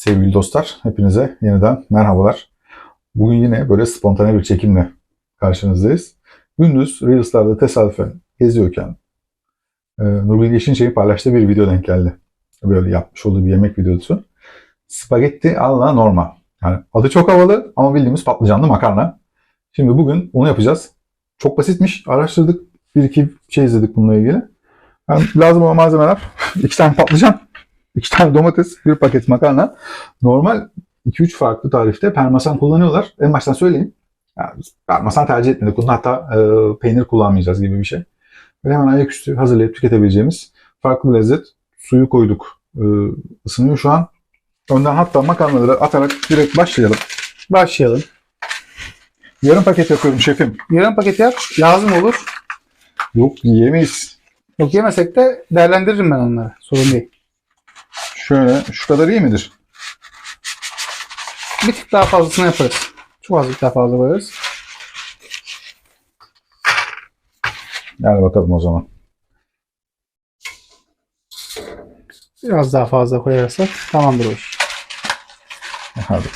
Sevgili dostlar, hepinize yeniden merhabalar. Bugün yine böyle spontane bir çekimle karşınızdayız. Gündüz Reels'larda tesadüfen geziyorken e, Nurgül Yeşilçay'ın paylaştığı bir video denk geldi. Böyle yapmış olduğu bir yemek videosu. Spagetti alla norma. Yani adı çok havalı ama bildiğimiz patlıcanlı makarna. Şimdi bugün onu yapacağız. Çok basitmiş. Araştırdık. Bir iki şey izledik bununla ilgili. Yani lazım olan malzemeler iki tane patlıcan, iki tane domates, bir paket makarna. Normal 2-3 farklı tarifte parmesan kullanıyorlar. En baştan söyleyeyim. Yani parmesan tercih etmedik. Bunda hatta e, peynir kullanmayacağız gibi bir şey. Ve hemen ayaküstü hazırlayıp tüketebileceğimiz farklı bir lezzet. Suyu koyduk. E, ısınıyor şu an. Önden hatta makarnaları atarak direkt başlayalım. Başlayalım. Yarım paket yapıyorum şefim. Yarım paket yap. Lazım olur. Yok yiyemeyiz. Yok yemesek de değerlendiririm ben onları. Sorun değil. Şöyle şu kadar iyi midir? Bir tık daha fazlasını yaparız. Çok azıcık daha fazla koyarız. Yani bakalım o zaman. Biraz daha fazla koyarsak tamamdır o iş. Hadi.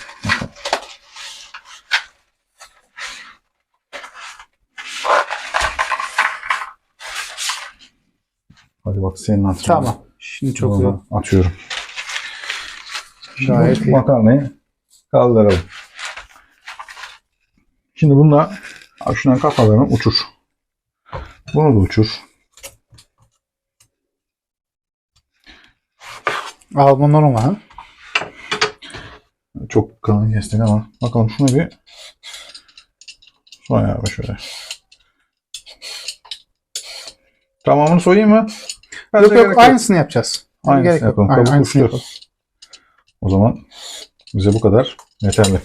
Hadi bak senin hatırına. Tamam. Şimdi çok güzel. Atıyorum. Gayet makarnayı kaldıralım. Şimdi bununla şundan kafalarını uçur. Bunu da uçur. Al bu normal. Çok kalın kestik ama bakalım şunu bir soy abi şöyle. Tamamını soyayım mı? Yok yok aynısını yapacağız. Aynısını yapalım. Kabuk aynısını yapalım. O zaman bize bu kadar yeterli.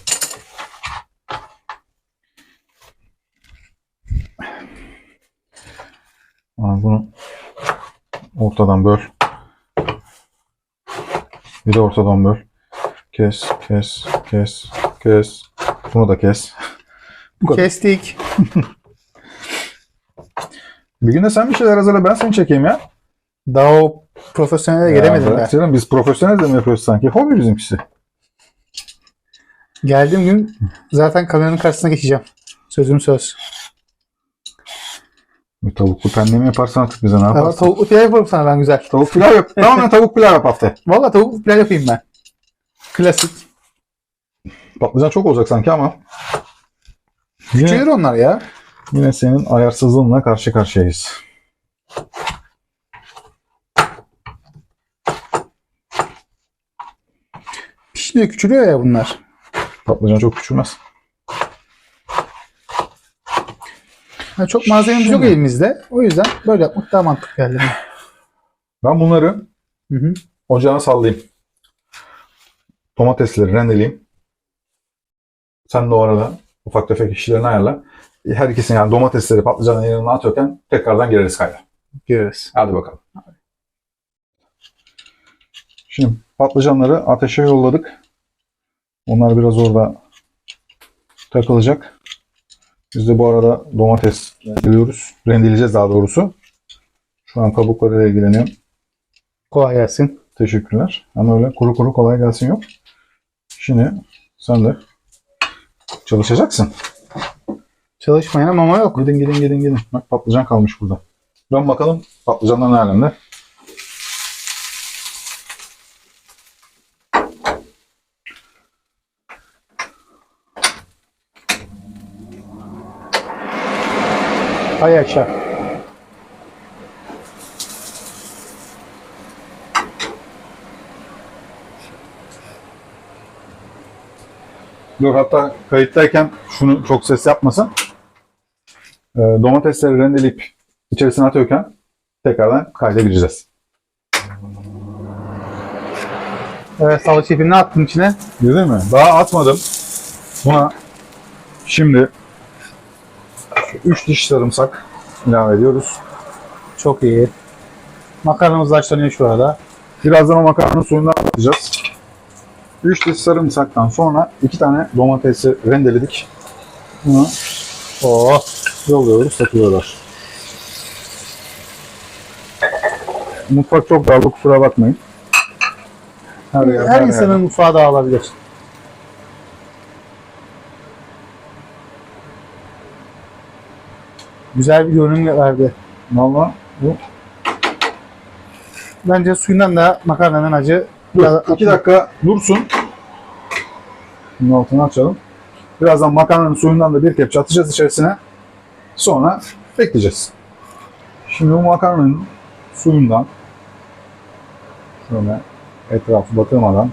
Bunu ortadan böl. Bir de ortadan böl. Kes, kes, kes, kes. Bunu da kes. Bu kadar. Kestik. Bir gün de sen bir şeyler hazırla ben seni çekeyim ya. Daha o profesyonele gelemedim Ya ben. canım, biz profesyonel de mi yapıyoruz sanki? Hobi bizimkisi. Geldiğim gün zaten kameranın karşısına geçeceğim. Sözüm söz. Bir tavuklu penne mi yaparsan artık bize ne Ama yaparsın? tavuklu pilav yaparım sana ben güzel. Tavuk pilav yap. Tamamen tavuk pilav yap hafta. Valla tavuklu pilav yapayım ben. Klasik. Patlıcan çok olacak sanki ama. Küçülür Yine, onlar ya. yine senin ayarsızlığınla karşı karşıyayız. Pişmiyor küçülüyor ya bunlar. Patlıcan çok küçülmez. Ha, çok malzememiz yok elimizde. O yüzden böyle yapmak daha mantıklı geldi. Ben bunları Hı hı. ocağına sallayayım. Domatesleri rendeleyeyim. Sen de o arada ufak tefek işlerini ayarla. Her ikisini yani domatesleri patlıcanın yanına atıyorken tekrardan gireriz kayda. Görürüz. Hadi bakalım. Şimdi patlıcanları ateşe yolladık. Onlar biraz orada takılacak. Biz de bu arada domates rendeliyoruz. Rendeleyeceğiz daha doğrusu. Şu an kabuklarıyla ilgileniyorum. Kolay gelsin. Teşekkürler. Ama öyle kuru kuru kolay gelsin yok. Şimdi sen de çalışacaksın. Çalışmayana mama yok. Gidin gidin gidin gidin. Bak patlıcan kalmış burada. Dön bakalım patlıcanlar ne alemde. Hay aşağı. Dur hatta kayıttayken şunu çok ses yapmasın. Ee, domatesleri rendeleyip içerisine atıyorken tekrardan kayda gireceğiz. Evet salça şefim ne attın içine? Güzel mi? Daha atmadım. Buna şimdi 3 diş sarımsak ilave ediyoruz. Çok iyi. Makarnamız haşlanıyor şu arada. Birazdan o makarnanın suyunu atacağız. 3 diş sarımsaktan sonra 2 tane domatesi rendeledik. Bunu Oo. yolluyoruz, satıyorlar. Mutfak çok dağıldı kusura bakmayın. Her, Her insanın mutfağı dağılabilir. Güzel bir görünüm verdi. Valla bu Bence suyundan da makarnanın acı. Dur, biraz- iki dakika dursun. Bunun altını açalım. Birazdan makarnanın suyundan da bir kepçe atacağız içerisine. Sonra bekleyeceğiz. Şimdi bu makarnanın suyundan şöyle etrafı batırmadan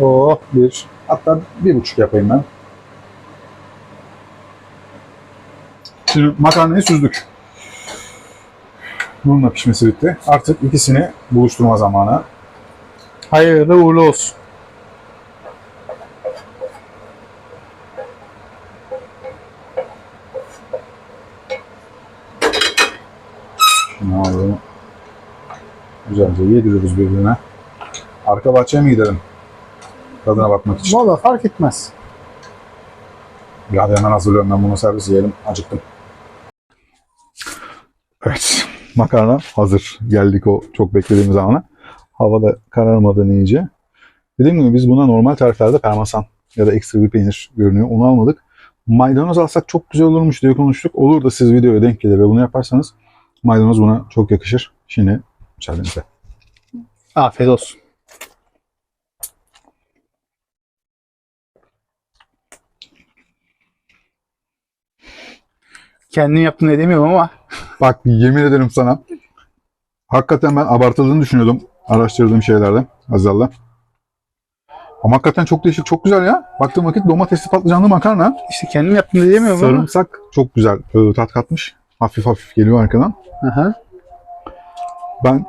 Oo, bir hatta bir buçuk yapayım ben. Şimdi makarnayı süzdük. Bunun da pişmesi bitti. Artık ikisini buluşturma zamanı. hayırlı uğurlu olsun. Şimdi abi güzelce yediriyoruz birbirine. Arka bahçeye mi gidelim? Tadına bakmak için. Valla fark etmez. Ya hadi hemen hazırlıyorum ben bunu servis yiyelim. Acıktım. Evet. Makarna hazır. Geldik o çok beklediğimiz zamana. Hava da kararmadan iyice. Dediğim gibi biz buna normal tariflerde parmesan ya da ekstra bir peynir görünüyor. Onu almadık. Maydanoz alsak çok güzel olurmuş diye konuştuk. Olur da siz videoya denk gelir ve bunu yaparsanız maydanoz buna çok yakışır. Şimdi müsaadenizle. Afiyet olsun. Kendim yaptım ne demiyorum ama Bak yemin ederim sana. Hakikaten ben abartıldığını düşünüyordum araştırdığım şeylerde Azal'la. Ama hakikaten çok değişik, çok güzel ya. Baktığım vakit domatesli patlıcanlı makarna. işte kendim yaptım demiyorum ama. Sarımsak çok güzel e, tat katmış. Hafif hafif geliyor arkadan. Aha. Ben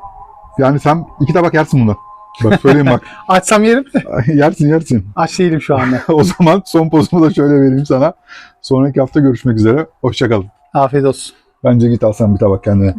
yani sen iki tabak yersin bundan. Bak söyleyeyim bak. Açsam yerim de. yersin yersin. Aç değilim şu anda. o zaman son pozumu da şöyle vereyim sana. Sonraki hafta görüşmek üzere. Hoşçakalın. Afiyet olsun. Bence git al sen bir tabak kendine.